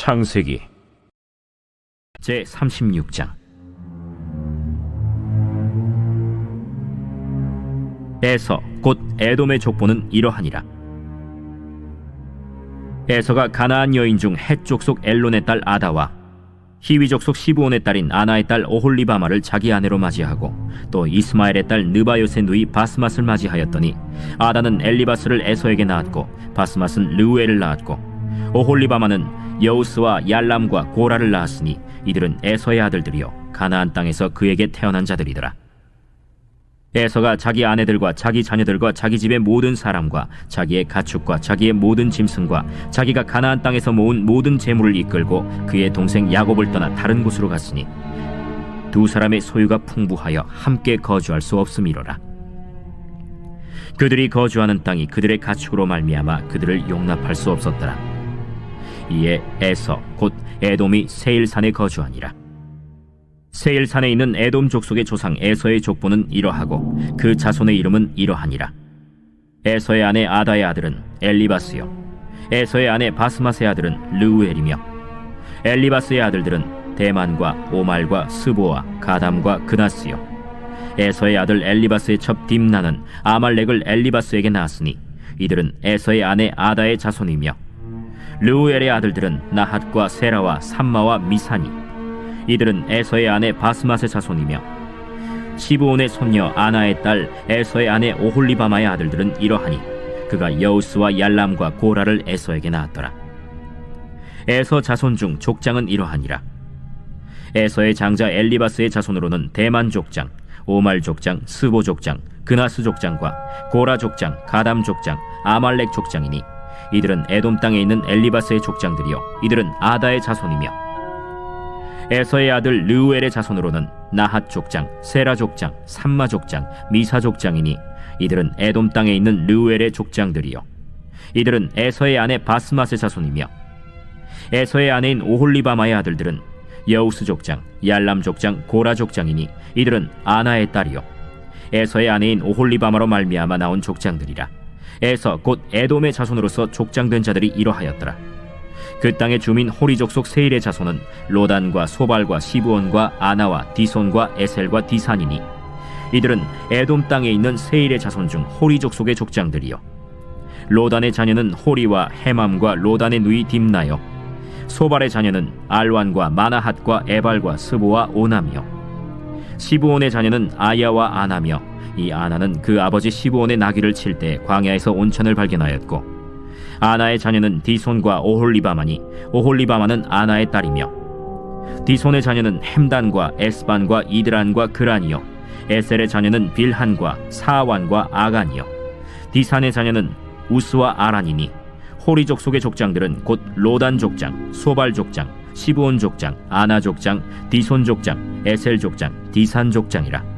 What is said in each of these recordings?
창세기. 제 36장. 에서 곧 에돔의 족보는 이러하니라. 에서가 가나안 여인 중헷 족속 엘론의 딸 아다와 히위 족 속 시브온의 딸인 아나의 딸 오홀리바마를 자기 아내로 맞이하고 또 이스마엘의 딸 느바요의 누이 바스맛을 맞이하였더니 아다는 엘리바스를 에서에게 낳았고 바스맛은 르우엘을 낳았고 오홀리바마는 여우스와 얄람과 고라를 낳았으니 이들은 에서의 아들들이요 가나안 땅에서 그에게 태어난 자들이더라. 에서가 자기 아내들과 자기 자녀들과 자기 집의 모든 사람과 자기의 가축과 자기의 모든 짐승과 자기가 가나안 땅에서 모은 모든 재물을 이끌고 그의 동생 야곱을 떠나 다른 곳으로 갔으니 두 사람의 소유가 풍부하여 함께 거주할 수 없음이로라. 그들이 거주하는 땅이 그들의 가축으로 말미암아 그들을 용납할 수 없었더라. 이에 에서 곧 에돔이 세일산에 거주하니라. 세일산에 있는 에돔 족속의 조상 에서의 족보는 이러하고 그 자손의 이름은 이러하니라. 에서의 아내 아다의 아들은 엘리바스요. 에서의 아내 바스맛의 아들은 르우엘이며 엘리바스의 아들들은 대만과 오말과 스보와 가담과 그나스요. 에서의 아들 엘리바스의 첩 딥나는 아말렉을 엘리바스에게 낳았으니 이들은 에서의 아내 아다의 자손이며 르우엘의 아들들은 나핫과 세라와 삼마와 미사니 이들은 에서의 아내 바스맛의 자손이며 시브온의 손녀 아나의 딸 에서의 아내 오홀리바마의 아들들은 이러하니 그가 여우스와 얄람과 고라를 에서에게 낳았더라. 에서 자손 중 족장은 이러하니라. 에서의 장자 엘리바스의 자손으로는 대만 족장, 오말 족장, 스보 족장, 그나스 족장과 고라 족장, 가담 족장, 아말렉 족장이니 이들은 에돔 땅에 있는 엘리바스의 족장들이요. 이들은 아다의 자손이며 에서의 아들 르우엘의 자손으로는 나핫 족장, 세라 족장, 삼마 족장, 미사 족장이니 이들은 에돔 땅에 있는 르우엘의 족장들이요. 이들은 에서의 아내 바스맛의 자손이며 에서의 아내인 오홀리바마의 아들들은 여우스 족장, 얄람 족장, 고라 족장이니 이들은 아나의 딸이요. 에서의 아내인 오홀리바마로 말미암아 나온 족장들이라 에서 곧 에돔의 자손으로서 족장된 자들이 이러하였더라. 그 땅의 주민 호리 족 속 세일의 자손은 로단과 소발과 시브온과 아나와 디손과 에셀과 디산이니 이들은 에돔 땅에 있는 세일의 자손 중 호리 족 속의 족장들이요. 로단의 자녀는 호리와 헤맘과 로단의 누이 딥나요. 소발의 자녀는 알완과 마나핫과 에발과 스보와 오나미요. 시브온의 자녀는 아야와 아나며 이 아나는 그 아버지 시브온의 나귀를 칠 때 광야에서 온천을 발견하였고 아나의 자녀는 디손과 오홀리바마니 오홀리바마는 아나의 딸이며 디손의 자녀는 햄단과 에스반과 이드란과 그란이요 에셀의 자녀는 빌한과 사완과 아간이요 디산의 자녀는 우스와 아란이니 호리 족 속의 족장들은 곧 로단 족장, 소발 족장, 시브온 족장, 아나 족장, 디손 족장, 에셀 족장, 디산 족장이라.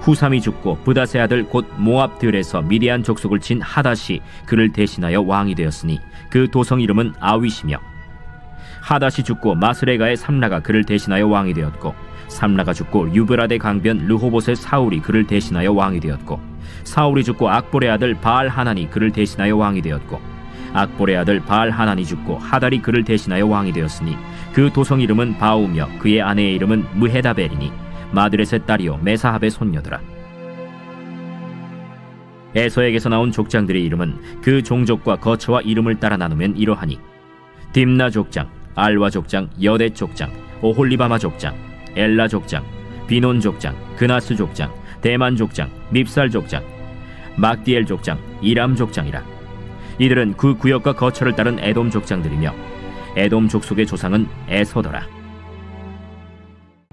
후삼이 죽고 부다세 아들 곧 모압 들에서 미디안 족속을 친 하닷이 그를 대신하여 왕이 되었으니 그 도성 이름은 아윗이며 하닷이 죽고 마스레가의 삼라가 그를 대신하여 왕이 되었고 삼라가 죽고 유브라데 강변 르호봇의 사울이 그를 대신하여 왕이 되었고 사울이 죽고 악볼의 아들 바알 하나니 그를 대신하여 왕이 되었고 악볼의 아들 바알 하나니 죽고 하달이 그를 대신하여 왕이 되었으니 그 도성 이름은 바우며 그의 아내의 이름은 무헤다벨이니 마드렛의 딸이요 메사합의 손녀더라 에서에게서 나온 족장들의 이름은 그 종족과 거처와 이름을 따라 나누면 이러하니 딥나 족장, 알와 족장, 여대 족장, 오홀리바마 족장, 엘라 족장, 비논 족장, 그나스 족장, 대만 족장, 밉살 족장, 막디엘 족장, 이람 족장이라. 이들은 그 구역과 거처를 따른 에돔 족장들이며 에돔 족속의 조상은 에서더라.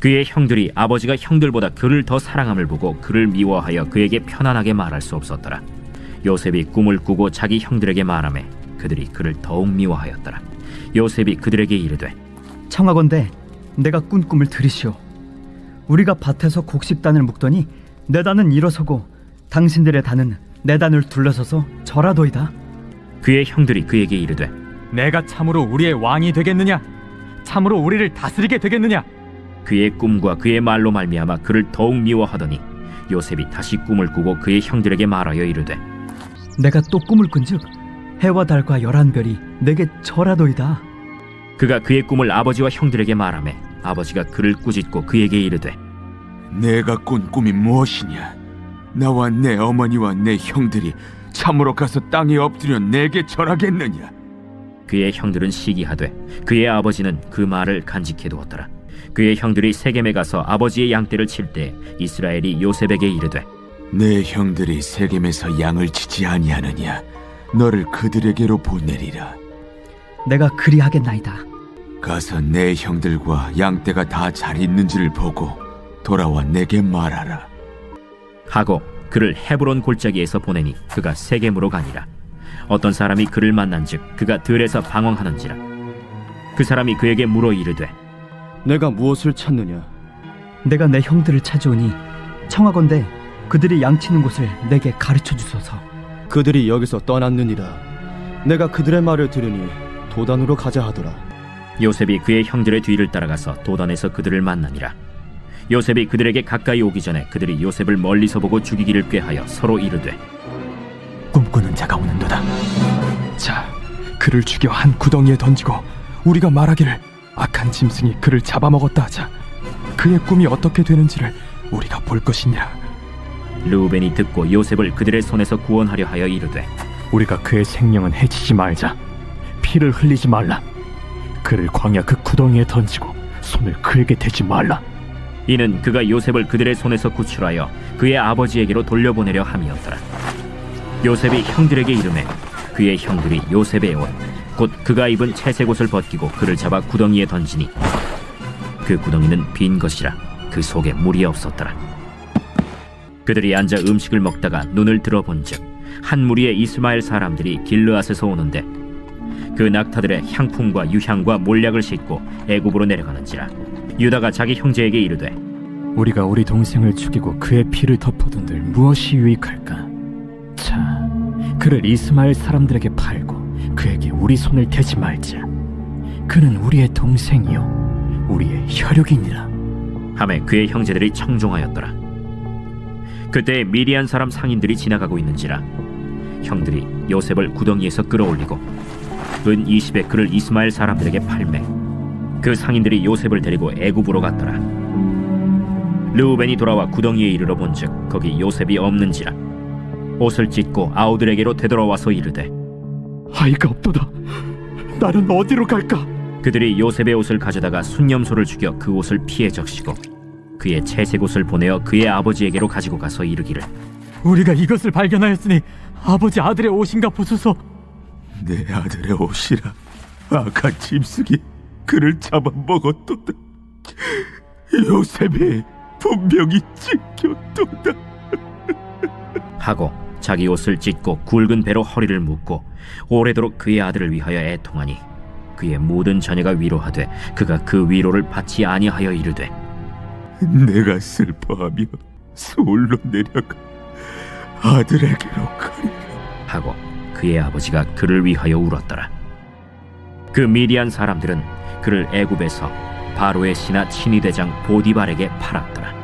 그의 형들이 아버지가 형들보다 그를 더 사랑함을 보고 그를 미워하여 그에게 편안하게 말할 수 없었더라. 요셉이 꿈을 꾸고 자기 형들에게 말하매 그들이 그를 더욱 미워하였더라. 요셉이 그들에게 이르되 청하건대 내가 꾼 꿈을 들으시오. 우리가 밭에서 곡식단을 묶더니 내 단은 일어서고 당신들의 단은 내 단을 둘러서서 절하도이다. 그의 형들이 그에게 이르되 내가 참으로 우리의 왕이 되겠느냐? 참으로 우리를 다스리게 되겠느냐? 그의 꿈과 그의 말로 말미암아 그를 더욱 미워하더니 요셉이 다시 꿈을 꾸고 그의 형들에게 말하여 이르되 내가 또 꿈을 꾼즉 해와 달과 열한 별이 내게 절하도이다. 그가 그의 꿈을 아버지와 형들에게 말하매 아버지가 그를 꾸짖고 그에게 이르되 내가 꾼 꿈이 무엇이냐? 나와 내 어머니와 내 형들이 참으로 가서 땅에 엎드려 내게 절하겠느냐? 그의 형들은 시기하되 그의 아버지는 그 말을 간직해 두었더라 그의 형들이 세겜에 가서 아버지의 양떼를 칠 때 이스라엘이 요셉에게 이르되 내 형들이 세겜에서 양을 치지 아니하느냐? 너를 그들에게로 보내리라. 내가 그리하겠나이다. 가서 내 형들과 양떼가 다 잘 있는지를 보고 돌아와 내게 말하라. 하고 그를 헤브론 골짜기에서 보내니 그가 세겜으로 가니라 어떤 사람이 그를 만난즉 그가 들에서 방황하는지라 그 사람이 그에게 물어 이르되 내가 무엇을 찾느냐? 내가 내 형들을 찾아오니 청하건대 그들이 양치는 곳을 내게 가르쳐 주소서. 그들이 여기서 떠났느니라. 내가 그들의 말을 들으니 도단으로 가자 하더라. 요셉이 그의 형들의 뒤를 따라가서 도단에서 그들을 만나니라. 요셉이 그들에게 가까이 오기 전에 그들이 요셉을 멀리서 보고 죽이기를 꾀하여 서로 이르되 꿈꾸는 자가 오는도다. 자, 그를 죽여 한 구덩이에 던지고 우리가 말하기를 악한 짐승이 그를 잡아먹었다 하자. 그의 꿈이 어떻게 되는지를 우리가 볼 것이니라. 르우벤이 듣고 요셉을 그들의 손에서 구원하려 하여 이르되 우리가 그의 생명은 해치지 말자. 피를 흘리지 말라. 그를 광야 그 구덩이에 던지고 손을 그에게 대지 말라. 이는 그가 요셉을 그들의 손에서 구출하여 그의 아버지에게로 돌려보내려 함이었더라. 요셉이 형들에게 이르매 그의 형들이 요셉의 옷 곧 그가 입은 채색 옷을 벗기고 그를 잡아 구덩이에 던지니 그 구덩이는 빈 것이라 그 속에 물이 없었더라. 그들이 앉아 음식을 먹다가 눈을 들어본즉 한 무리의 이스마엘 사람들이 길르앗에서 오는데 그 낙타들의 향품과 유향과 몰약을 싣고 애굽으로 내려가는지라 유다가 자기 형제에게 이르되 우리가 우리 동생을 죽이고 그의 피를 덮어둔들 무엇이 유익할까? 자, 그를 이스마엘 사람들에게 팔고 그에게 우리 손을 대지 말자. 그는 우리의 동생이요, 우리의 혈육이니라. 함에 그의 형제들이 청종하였더라. 그때 미리안 사람 상인들이 지나가고 있는지라 형들이 요셉을 구덩이에서 끌어올리고 은 20에 그를 이스마엘 사람들에게 팔매 그 상인들이 요셉을 데리고 애굽으로 갔더라. 르우벤이 돌아와 구덩이에 이르러 본즉 거기 요셉이 없는지라 옷을 찢고 아우들에게로 되돌아와서 이르되 아이가 없도다. 나는 어디로 갈까? 그들이 요셉의 옷을 가져다가 순념소를 죽여 그 옷을 피해 적시고 그의 채색 옷을 보내어 그의 아버지에게로 가지고 가서 이르기를 우리가 이것을 발견하였으니 아버지 아들의 옷인가 보소서. 내 아들의 옷이라. 악한 짐승이 그를 잡아먹었도다. 요셉이 분명히 찢겼도다. 하고 자기 옷을 찢고 굵은 배로 허리를 묶고 오래도록 그의 아들을 위하여 애통하니 그의 모든 자녀가 위로하되 그가 그 위로를 받지 아니하여 이르되 내가 슬퍼하며 서울로 내려가 아들에게로 가리라. 하고 그의 아버지가 그를 위하여 울었더라 그 미디안 사람들은 그를 애굽에서 바로의 신하 친위대장 보디발에게 팔았더라